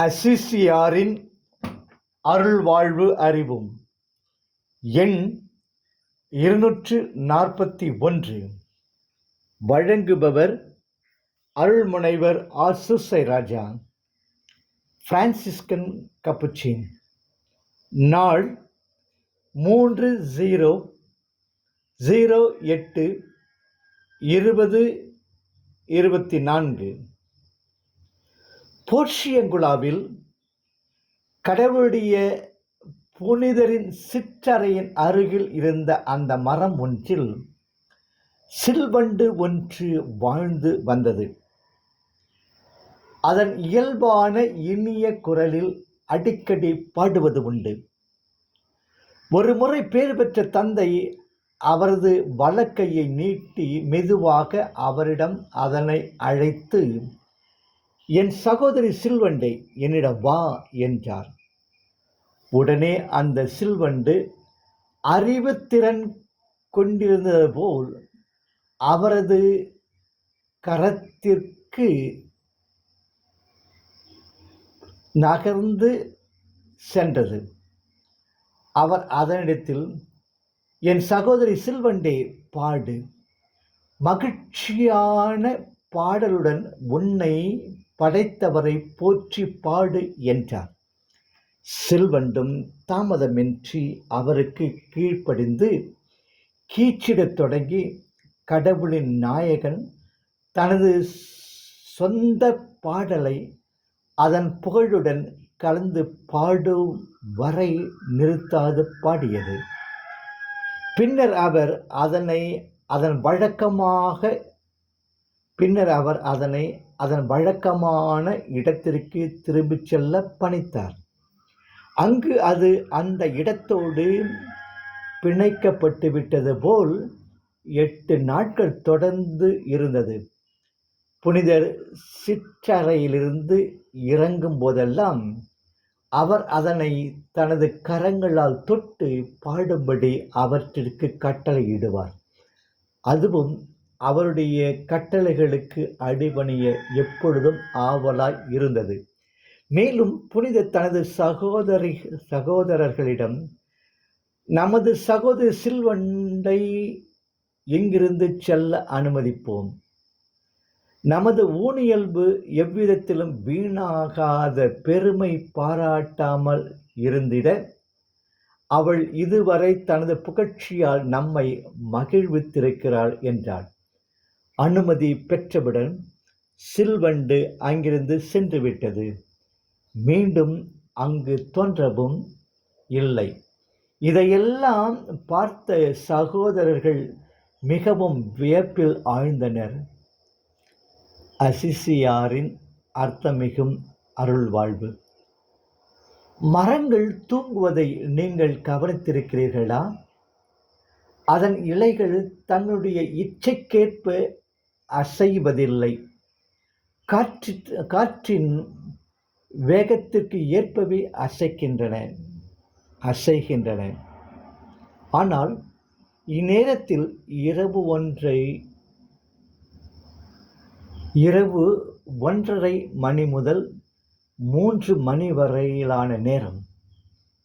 அசிசியாரின் அருள்வாழ்வு அறிவும். எண் இருநூற்று நாற்பத்தி ஒன்று. வழங்குபவர் அருள்முனைவர் ஆசுசை ராஜா. பிரான்சிஸ்கன் கப்புச்சின் நாள் மூன்று ஜீரோ ஜீரோ எட்டு இருபது இருபத்தி நான்கு. போர்ஷியங்குலாவில் கடவுளுடைய புனிதரின் சிற்றறையின் அருகில் இருந்த அந்த மரம் ஒன்றில் சில்வண்டு ஒன்று வாழ்ந்து வந்தது. அதன் இயல்பான இனிய குரலில் அடிக்கடி பாடுவது உண்டு. ஒருமுறை பேர் பெற்ற தந்தை அவரது வழக்கையை நீட்டி மெதுவாக அவரிடம் அதனை அழைத்து என் சகோதரி சில்வண்டை என்னிடம் வா என்றார். உடனே அந்த சில்வண்டு அறிவுத்திறன் கொண்டிருந்தது போல் அவரது கரத்திற்கு நகர்ந்து சென்றது. அவர் அதனிடத்தில் என் சகோதரி சில்வண்டே பாடு. மகிழ்ச்சியான பாடலுடன் உன்னை படைத்தவரை போற்றி பாடு என்றார். சில்வண்டும் தாமதமின்றி அவருக்கு கீழ்ப்படிந்து கீச்சிடத் தொடங்கி கடவுளின் நாயகன் தனது சொந்த பாடலை அதன் புகழுடன் கலந்து பாடும் வரை நிறுத்தாது பாடியது. பின்னர் அவர் அதனை அதன் வழக்கமாக பின்னர் அவர் அதனை அதன் வழக்கமான இடத்திற்கு திரும்பிச் செல்ல பணித்தார். அங்கு அது அந்த இடத்தோடு பிணைக்கப்பட்டு விட்டது போல் எட்டு நாட்கள் தொடர்ந்து இருந்தது. புனிதர் சிற்றறையிலிருந்து இறங்கும் போதெல்லாம் அவர் அதனை தனது கரங்களால் தொட்டு பாடும்படி அவற்றிற்கு கட்டளையிடுவார். அதுவும் அவருடைய கட்டளைகளுக்கு அடிபணிய எப்பொழுதும் ஆவலாய் இருந்தது. மேலும் புனித தனது சகோதரி சகோதரர்களிடம் நமது சகோதரி சில்வண்டை எங்கிருந்து செல்ல அனுமதிப்போம்? நமது ஊனியல்பு எவ்விதத்திலும் வீணாகாத பெருமை பாராட்டாமல் இருந்திட அவள் இதுவரை தனது புகழ்ச்சியால் நம்மை மகிழ்வித்திருக்கிறாள் என்றாள். அனுமதி பெற்றவுடன் சில்வண்டு அங்கிருந்து சென்றுவிட்டது. மீண்டும் அங்கு தோன்றவும் இல்லை. இதையெல்லாம் பார்த்த சகோதரர்கள் மிகவும் வியப்பில் ஆழ்ந்தனர். அசிசியாரின் அர்த்தமிகும் அருள்வாழ்வு. மரங்கள் தூங்குவதை நீங்கள் கவனித்திருக்கிறீர்களா? அதன் இலைகள் தன்னுடைய இச்சைக்கேற்ப அசைவதில்லை. காற்று காற்றின் வேகத்திற்கு ஏற்பவே அசைக்கின்றன அசைகின்றன. ஆனால் இந்நேரத்தில் இரவு ஒன்றை இரவு ஒன்றரை மணி முதல் மூன்று மணி வரையிலான நேரம்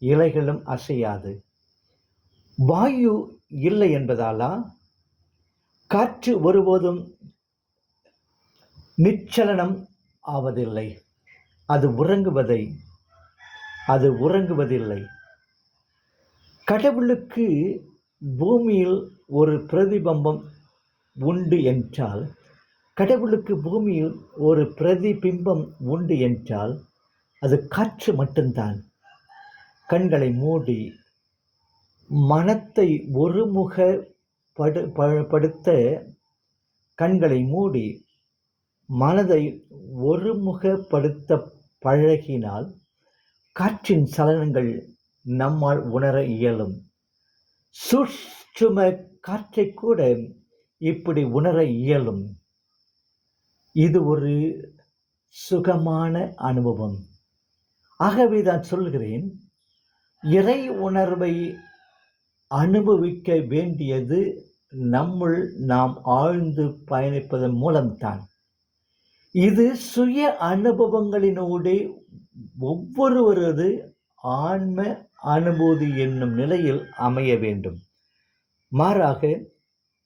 இலைகளும் அசையாது. வாயு இல்லை என்பதாலா? காற்று ஒருபோதும் நிச்சலனம் ஆவதில்லை. அது உறங்குவதை அது உறங்குவதில்லை. கடவுளுக்கு பூமியில் ஒரு பிரதிபிம்பம் உண்டு என்றால் கடவுளுக்கு பூமியில் ஒரு பிரதிபிம்பம் உண்டு என்றால் அது காற்று மட்டும்தான். கண்களை மூடி மனத்தை ஒருமுக படு படுத்த கண்களை மூடி மனதை ஒருமுகப்படுத்த பழகினால் காற்றின் சலனங்கள் நம்மால் உணர இயலும். சூட்சும காற்றை கூட இப்படி உணர இயலும். இது ஒரு சுகமான அனுபவம். ஆகவே தான் சொல்கிறேன் இறை உணர்வை அனுபவிக்க வேண்டியது நம்முள் நாம் ஆழ்ந்து பயணிப்பதன் மூலம்தான். இது சுய அனுபவங்களினோடு ஒவ்வொருவரது ஆன்ம அனுபூதி என்னும் நிலையில் அமைய வேண்டும். மாறாக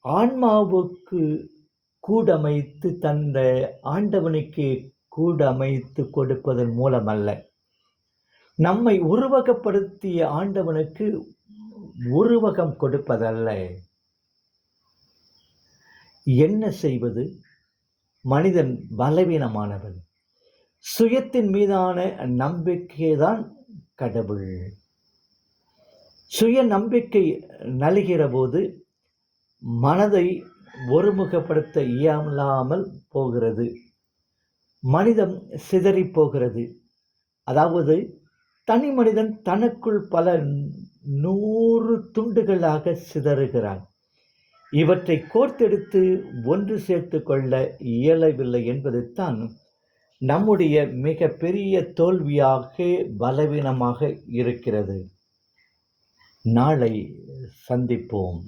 ஆன்மாவுக்கு கூடமைத்து தந்த ஆண்டவனுக்கு கூடமைத்து கொடுப்பதன் மூலமல்ல. நம்மை உருவகப்படுத்திய ஆண்டவனுக்கு உருவகம் கொடுப்பதல்ல. என்ன செய்வது? மனிதன் பலவீனமானவன். சுயத்தின் மீதான நம்பிக்கைதான் கடவுள். சுய நம்பிக்கை நல்கிற போது மனதை ஒருமுகப்படுத்த இயலாமல் போகிறது. மனிதம் சிதறி போகிறது. அதாவது தனி மனிதன் தனக்குள் பல நூறு துண்டுகளாக சிதறுகிறான். இவற்றை கோர்த்தெடுத்து ஒன்று சேர்த்து கொள்ள இயலவில்லை என்பதுதான் நம்முடைய மிக பெரிய தோல்வியாக பலவீனமாக இருக்கிறது. நாளை சந்திப்போம்.